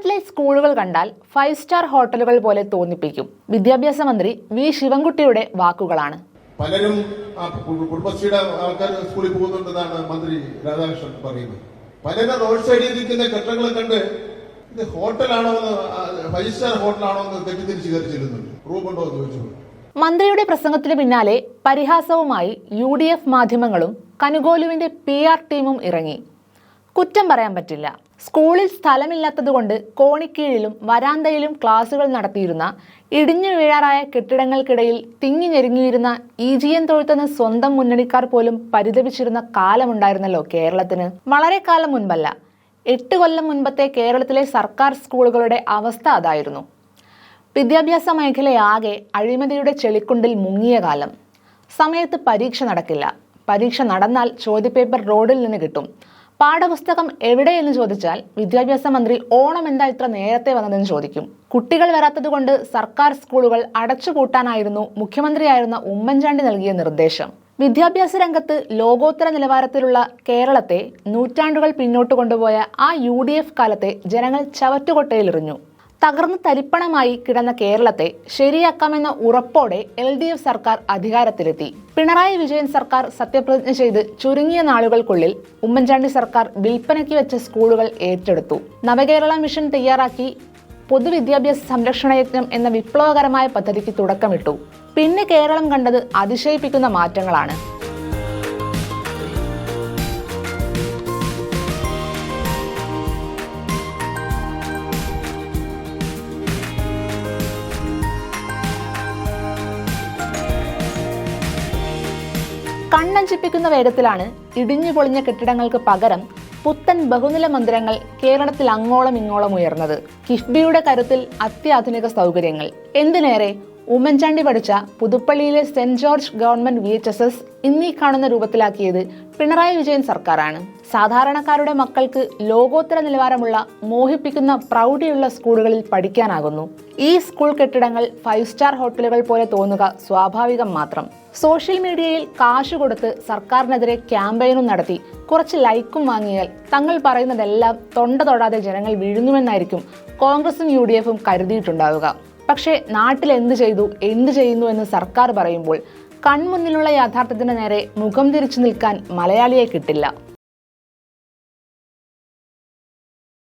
കേരളത്തിലെ സ്കൂളുകൾ കണ്ടാൽ ഫൈവ് സ്റ്റാർ ഹോട്ടലുകൾ പോലെ തോന്നിപ്പിക്കും. വിദ്യാഭ്യാസ മന്ത്രി വി ശിവൻകുട്ടിയുടെ വാക്കുകളാണ്. പലരും കുടുംബശ്രീയുടെ ആൾക്കാർ സ്കൂളിൽ പോകുന്നുണ്ടെന്നാണ് മന്ത്രി രാധാകൃഷ്ണൻ പറയുന്നത്. പലരും റോഡ് സൈഡിൽ നിൽക്കുന്ന കെട്ടിടങ്ങളെ കണ്ട് ഇത് ഹോട്ടലാണോ എന്ന് ഫൈവ് സ്റ്റാർ ഹോട്ടലാണോ എന്ന് തെറ്റിദ്ധരിച്ച് കയറി ചെല്ലുന്നുണ്ട് റൂം ഉണ്ടോ എന്ന് ചോദിച്ചു. മന്ത്രിയുടെ പ്രസംഗത്തിന് പിന്നാലെ പരിഹാസവുമായി യു ഡി എഫ് മാധ്യമങ്ങളും കനുകോലുവിന്റെ പി ആർ ടീമും ഇറങ്ങി. കുറ്റം പറയാൻ പറ്റില്ല. സ്കൂളിൽ സ്ഥലമില്ലാത്തതുകൊണ്ട് കോണിക്കീഴിലും വരാന്തയിലും ക്ലാസുകൾ നടത്തിയിരുന്ന ഇടിഞ്ഞു വീഴാറായ കെട്ടിടങ്ങൾക്കിടയിൽ തിങ്ങി ഞെരുങ്ങിയിരുന്ന ഇ ജി എൻ തൊഴുത്തുന്ന സ്വന്തം മുന്നണിക്കാർ പോലും പരിതപിച്ചിരുന്ന കാലമുണ്ടായിരുന്നല്ലോ കേരളത്തിന്. വളരെ കാലം മുൻപല്ല. എട്ട് കൊല്ലം മുൻപത്തെ കേരളത്തിലെ സർക്കാർ സ്കൂളുകളുടെ അവസ്ഥ അതായിരുന്നു. വിദ്യാഭ്യാസ മേഖലയാകെ അഴിമതിയുടെ ചെളിക്കുണ്ടിൽ മുങ്ങിയ കാലം. സമയത്ത് പരീക്ഷ നടക്കില്ല. പരീക്ഷ നടന്നാൽ ചോദ്യപേപ്പർ റോഡിൽ നിന്ന് കിട്ടും. പാഠപുസ്തകം എവിടെയെന്ന് ചോദിച്ചാൽ വിദ്യാഭ്യാസ മന്ത്രി ഓണം എന്താ ഇത്ര നേരത്തെ വന്നതെന്ന് ചോദിക്കും. കുട്ടികൾ വരാത്തതുകൊണ്ട് സർക്കാർ സ്കൂളുകൾ അടച്ചുപൂട്ടാനായിരുന്നു മുഖ്യമന്ത്രിയായിരുന്ന ഉമ്മൻചാണ്ടി നൽകിയ നിർദ്ദേശം. വിദ്യാഭ്യാസ രംഗത്ത് ലോകോത്തര നിലവാരത്തിലുള്ള കേരളത്തെ നൂറ്റാണ്ടുകൾ പിന്നോട്ട് കൊണ്ടുപോയ ആ യു കാലത്തെ ജനങ്ങൾ ചവറ്റുകൊട്ടയിലെറിഞ്ഞു. തകർന്ന് തരിപ്പണമായി കിടന്ന കേരളത്തെ ശരിയാക്കാമെന്ന ഉറപ്പോടെ എൽ ഡി എഫ് സർക്കാർ അധികാരത്തിലെത്തി. പിണറായി വിജയൻ സർക്കാർ സത്യപ്രതിജ്ഞ ചെയ്ത് ചുരുങ്ങിയ നാളുകൾക്കുള്ളിൽ ഉമ്മൻചാണ്ടി സർക്കാർ വിൽപ്പനയ്ക്ക് വെച്ച സ്കൂളുകൾ ഏറ്റെടുത്തു. നവകേരള മിഷൻ തയ്യാറാക്കി പൊതുവിദ്യാഭ്യാസ സംരക്ഷണ യജ്ഞം എന്ന വിപ്ലവകരമായ പദ്ധതിക്ക് തുടക്കമിട്ടു. പിന്നെ കേരളം കണ്ടത് അതിശയിപ്പിക്കുന്ന മാറ്റങ്ങളാണ്. കണ്ണഞ്ചിപ്പിക്കുന്ന വേഗത്തിലാണ് ഇടിഞ്ഞു പൊളിഞ്ഞ കെട്ടിടങ്ങൾക്ക് പകരം പുത്തൻ ബഹുനില മന്ദിരങ്ങൾ കേരളത്തിൽ അങ്ങോളം ഇങ്ങോളം ഉയർന്നത്. കിഫ്ബിയുടെ കരുത്തിൽ അത്യാധുനിക സൗകര്യങ്ങൾ. എന്തിനേറെ? ഉമ്മൻചാണ്ടി പഠിച്ച പുതുപ്പള്ളിയിലെ saint George government V H S S ഇന്നീ കാണുന്ന രൂപത്തിലാക്കിയത് പിണറായി വിജയൻ സർക്കാരാണ്. സാധാരണക്കാരുടെ മക്കൾക്ക് ലോകോത്തര നിലവാരമുള്ള മോഹിപ്പിക്കുന്ന പ്രൗഢിയുള്ള സ്കൂളുകളിൽ പഠിക്കാനാകുന്നു. ഈ സ്കൂൾ കെട്ടിടങ്ങൾ ഫൈവ് സ്റ്റാർ ഹോട്ടലുകൾ പോലെ തോന്നുക സ്വാഭാവികം മാത്രം. സോഷ്യൽ മീഡിയയിൽ കാശ് കൊടുത്ത് സർക്കാരിനെതിരെ ക്യാമ്പയിനും നടത്തി. കുറച്ച് ലൈക്കും വാങ്ങിയാൽ തങ്ങൾ പറയുന്നതെല്ലാം തൊണ്ട തൊടാതെ ജനങ്ങൾ വീഴുന്നുവെന്നായിരിക്കും കോൺഗ്രസും യു ഡി എഫും കരുതിയിട്ടുണ്ടാവുക. പക്ഷേ നാട്ടിൽ എന്ത് ചെയ്തു എന്ത് ചെയ്യുന്നു എന്ന് സർക്കാർ പറയുമ്പോൾ കൺമുന്നിലുള്ള യാഥാർത്ഥ്യത്തിന് നേരെ മുഖം തിരിച്ചു നിൽക്കാൻ മലയാളിയെ കിട്ടില്ല.